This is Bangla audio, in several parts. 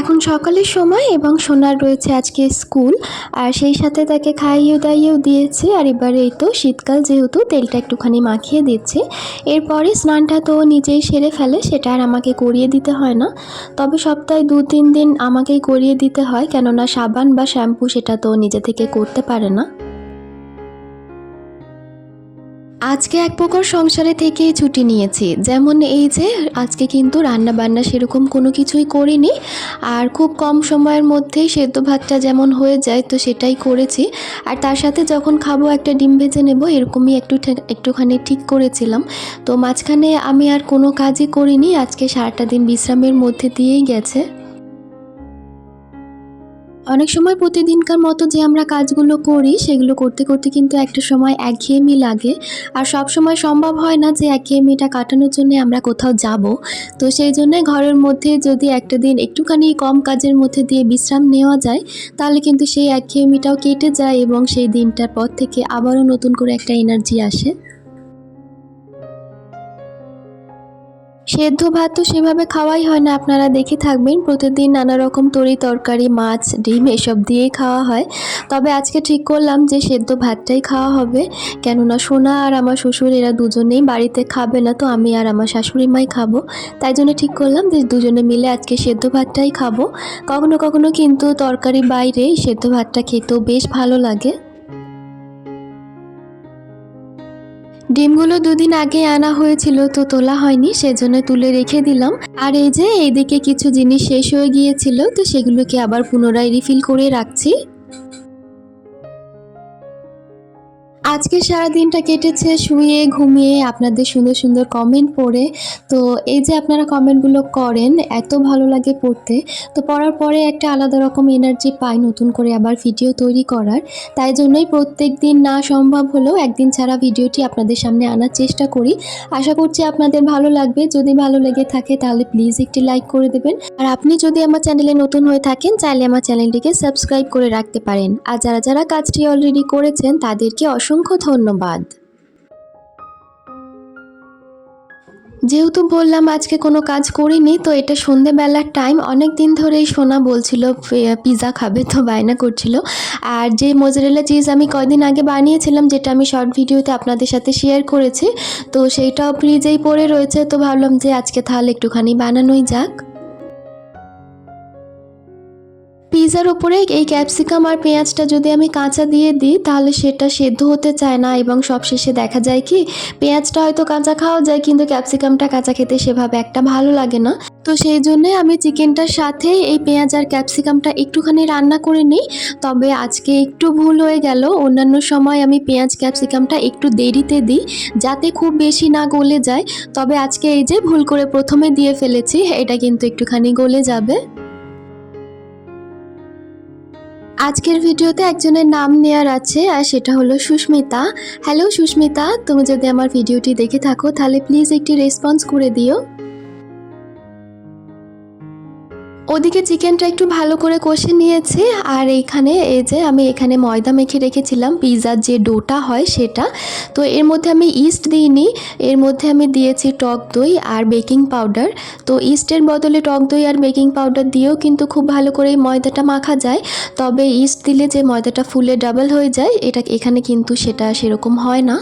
এখন সকালের সময় এবং সোনার রয়েছে আজকে স্কুল, আর সেই সাথে তাকে খাইয়েও দাইয়েও দিয়েছে। আর এবারে এই তো শীতকাল যেহেতু, তেলটা একটুখানি মাখিয়ে দিচ্ছে। এরপরে স্নানটা তো নিজেই সেরে ফেলে, সেটা আর আমাকে করিয়ে দিতে হয় না। তবে সপ্তাহে দু তিন দিন আমাকেই করিয়ে দিতে হয়, কেননা সাবান বা শ্যাম্পু সেটা তো নিজে থেকে করতে পারে না। আজকে এক প্রকার সংসারে থেকেই ছুটি নিয়েছি। যেমন এই যে, আজকে কিন্তু রান্না বান্না সেরকম কোনো কিছুই করিনি। আর খুব কম সময়ের মধ্যেই সেদ্ধ ভাতটা যেমন হয়ে যায়, তো সেটাই করেছি। আর তার সাথে যখন খাব একটা ডিম ভেজে নেব, এরকমই একটু একটুখানি ঠিক করেছিলাম। তো মাঝখানে আমি আর কোনো কাজই করিনি। আজকে সারাটা দিন বিশ্রামের মধ্যে দিয়েই গেছে। অনেক সময় প্রতিদিনকার মতো যে আমরা কাজগুলো করি, সেগুলো করতে করতে কিন্তু একটা সময় একঘেয়েমি লাগে। আর সব সময় সম্ভব হয় না যে একঘেয়েমিটা কাটানোর জন্য আমরা কোথাও যাব। তো সেই জন্য ঘরের মধ্যে যদি একটা দিন একটুখানি কম কাজের মধ্যে দিয়ে বিশ্রাম নেওয়া যায়, তাহলে কিন্তু সেই একঘেয়েমিটাও কেটে যায় এবং সেই দিনটার পর থেকে আবারও নতুন করে একটা এনার্জি আসে। সেদ্ধ ভাত তো সেভাবে খাওয়াই হয় না। আপনারা দেখে থাকবেন, প্রতিদিন নানা রকম তরি তরকারি, মাছ, ডিম এসব দিয়েই খাওয়া হয়। তবে আজকে ঠিক করলাম যে সেদ্ধ ভাতটাই খাওয়া হবে। কেননা সোনা আর আমার শ্বশুর এরা দুজনেই বাড়িতে খাবে না, তো আমি আর আমার শাশুড়ি মাই খাব। তাই জন্য ঠিক করলাম যে দুজনে মিলে আজকে সেদ্ধ ভাতটাই খাব। কখনো কখনো কিন্তু তরকারি বাইরে সেদ্ধ ভাতটা খেতেও বেশ ভালো লাগে। ডিমগুলো দুদিন আগে আনা হয়েছিল, তো তোলা হয়নি, সেজন্য তুলে রেখে দিলাম। আর এই যে, এইদিকে কিছু জিনিস শেষ হয়ে গিয়েছিল, তো সেগুলোকে আবার পুনরায় রিফিল করে রাখছি। আজকে সারা দিনটা কেটেছে, শুয়ে, ঘুমিয়ে, আপনাদের সুন্দর সুন্দর কমেন্ট পড়ে। তো এই যে আপনারা কমেন্টগুলো করেন, এত ভালো লাগে পড়তে। তো পড়ার পরে একটা আলাদা রকম এনার্জি পাই নতুন করে আবার ভিডিও তৈরি করার। তাই জন্যই প্রত্যেক দিন না সম্ভব হলেও একদিন ছাড়া ভিডিওটি আপনাদের সামনে আনার চেষ্টা করি। আশা করছি আপনাদের ভালো লাগবে। যদি ভালো লেগে থাকে তাহলে প্লিজ একটি লাইক করে দেবেন। আর আপনি যদি আমার চ্যানেলে নতুন হয়ে থাকেন, চাইলে আমার চ্যানেলটিকে সাবস্ক্রাইব করে রাখতে পারেন। আর যারা যারা কাজটি অলরেডি করেছেন, তাদেরকে অসংখ্য ধন্যবাদ। যেহেতু বললাম আজকে কোনো কাজ করিনি, তো এটা সন্ধেবেলার টাইম অনেক দিন ধরেই সোনা বলছিল পিৎজা খাবে, তো বায়না করছিল। আর যে মোজারেলা চিজ আমি কয়দিন আগে বানিয়েছিলাম, যেটা আমি শর্ট ভিডিওতে আপনাদের সাথে শেয়ার করেছি, তো সেইটাও ফ্রিজেই পড়ে রয়েছে, তো ভাবলাম যে আজকে তাহলে একটুখানি বানানোই যাক। পিৎজার ওপরে এই ক্যাপসিকাম আর পেঁয়াজটা যদি আমি কাঁচা দিয়ে দিই, তাহলে সেটা সেদ্ধ হতে চায় না এবং সবশেষে দেখা যায় কি, পেঁয়াজটা হয়তো কাঁচা খাওয়া যায়, কিন্তু ক্যাপসিকামটা কাঁচা খেতে সেভাবে একটা ভালো লাগে না। তো সেই জন্যে আমি চিকেনটার সাথে এই পেঁয়াজ আর ক্যাপসিকামটা একটুখানি রান্না করে নিই। তবে আজকে একটু ভুল হয়ে গেল। অন্যান্য সময় আমি পেঁয়াজ ক্যাপসিকামটা একটু দেরিতে দিই, যাতে খুব বেশি না গলে যায়। তবে আজকে এই যে ভুল করে প্রথমে দিয়ে ফেলেছি, এটা কিন্তু একটুখানি গলে যাবে। আজকের ভিডিওতে একজনের নাম নেয়ার আছে, আর সেটা হলো সুস্মিতা। হ্যালো সুস্মিতা, তুমি যদি আমার ভিডিওটি দেখে থাকো, তাহলে প্লিজ একটি রেসপন্স করে দিও। ওদিকে চিকেনটা একটু ভালো করে কষে নিয়েছি, আর এইখানে এই যে আমি এখানে ময়দা মেখে রেখেছিলাম পিৎজার যে ডোটা হয় সেটা। তো এর মধ্যে আমি ইস্ট দিইনি, এর মধ্যে আমি দিয়েছি টক দই আর বেকিং পাউডার। তো ইস্টের বদলে টক দই আর বেকিং পাউডার দিয়েও কিন্তু খুব ভালো করে ময়দাটা মাখা যায়। তবে ইস্ট দিলে যে ময়দাটা ফুলে ডাবল হয়ে যায়, এটা এখানে কিন্তু সেটা সেরকম হয় না।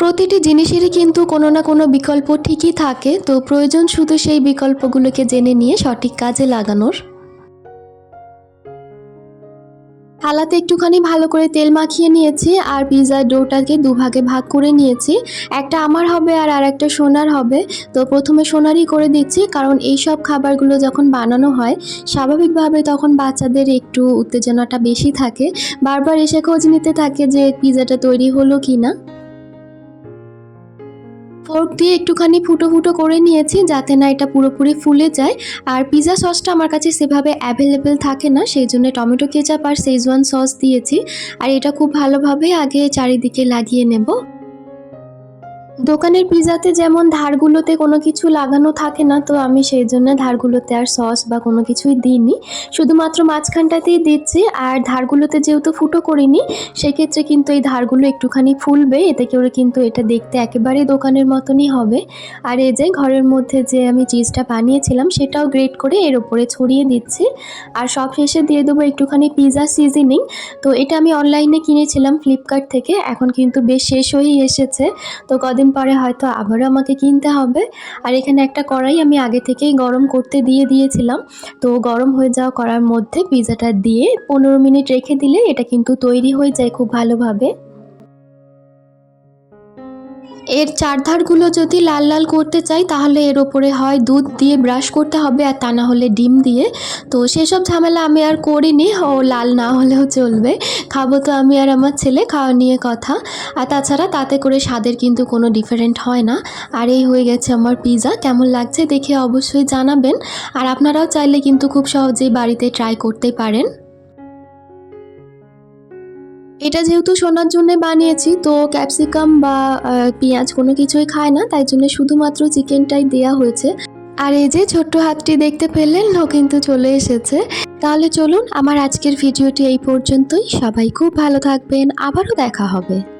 প্রতিটি জিনিসেরই কিন্তু কোনো না কোনো বিকল্প ঠিকই থাকে, তো প্রয়োজন শুধু সেই বিকল্পগুলোকে জেনে নিয়ে সঠিক কাজে লাগানোর। থালাতে একটুখানি ভালো করে তেল মাখিয়ে নিয়েছি আর পিৎজার ডোটাকে দুভাগে ভাগ করে নিয়েছি। একটা আমার হবে আর আর একটা সোনার হবে, তো প্রথমে সোনারই করে দিচ্ছি, কারণ এই সব খাবারগুলো যখন বানানো হয়, স্বাভাবিকভাবে তখন বাচ্চাদের একটু উত্তেজনাটা বেশি থাকে। বারবার এসে খোঁজ নিতে থাকে যে পিৎজাটা তৈরি হলো কি না ফোর্ক দিয়ে একটুখানি ফুটো ফুটো করে নিয়েছি যাতে না এটা পুরোপুরি ফুলে যায়। আর পিৎজা সসটা আমার কাছে সেভাবে অ্যাভেলেবেল থাকে না, সেই জন্য টমেটো কেচাপ আর সেজওয়ান সস দিয়েছি। আর এটা খুব ভালোভাবে আগে চারিদিকে লাগিয়ে নেব। দোকানের পিজাতে যেমন ধারগুলোতে কোনো কিছু লাগানো থাকে না, তো আমি সেই জন্য ধারগুলোতে আর সস বা কোনো কিছুই দিইনি। শুধুমাত্র মাঝখানটাতেই দিচ্ছি, আর ধারগুলোতে যেহেতু ফুটো করিনি, সেক্ষেত্রে কিন্তু এই ধারগুলো একটুখানি ফুলবে, এতে করে কিন্তু এটা দেখতে একেবারেই দোকানের মতনই হবে। আর এই যে ঘরের মধ্যে যে আমি চিজটা বানিয়েছিলাম, সেটাও গ্রেট করে এর উপরে ছড়িয়ে দিচ্ছি। আর সব শেষে দিয়ে দেবো একটুখানি পিজা সিজনিং। তো এটা আমি অনলাইনে কিনেছিলাম ফ্লিপকার্ট থেকে, এখন কিন্তু বেশ শেষ হয়েই এসেছে। তো কদিন পরে হয়তো আবারও আমাকে কিনতে হবে। আর এখানে একটা কড়াই আমি আগে থেকেই গরম করতে দিয়ে দিয়েছিলাম। তো গরম হয়ে যাওয়া করার মধ্যে পিজাটা দিয়ে পনেরো মিনিট রেখে দিলে এটা কিন্তু তৈরি হয়ে যায় খুব ভালোভাবে। এর চারধারগুলো যদি লাল লাল করতে চাই, তাহলে এর ওপরে হয় দুধ দিয়ে ব্রাশ করতে হবে আর তা না হলে ডিম দিয়ে। তো সেসব ঝামেলা আমি আর করিনি, ও লাল না হলেও চলবে। খাব তো আমি আর আমার ছেলে, খাওয়া নিয়ে কথা। আর তাছাড়া তাতে করে স্বাদের কিন্তু কোনো ডিফারেন্ট হয় না। আর এই হয়ে গেছে আমার পিৎজা কেমন লাগছে দেখে অবশ্যই জানাবেন। আর আপনারাও চাইলে কিন্তু খুব সহজেই বাড়িতে ট্রাই করতে পারেন। এটা যেহেতু সোনার জন্য বানিয়েছি, তো ক্যাপসিকাম বা পেঁয়াজ কোনো কিছুই খায় না, তাই জন্য শুধুমাত্র চিকেনটাই দেয়া হয়েছে। আর এই যে ছোট্ট হাতটি দেখতে পেলেন, ও কিন্তু চলে এসেছে। তাহলে চলুন, আমার আজকের ভিডিওটি এই পর্যন্তই। সবাই খুব ভালো থাকবেন, আবারও দেখা হবে।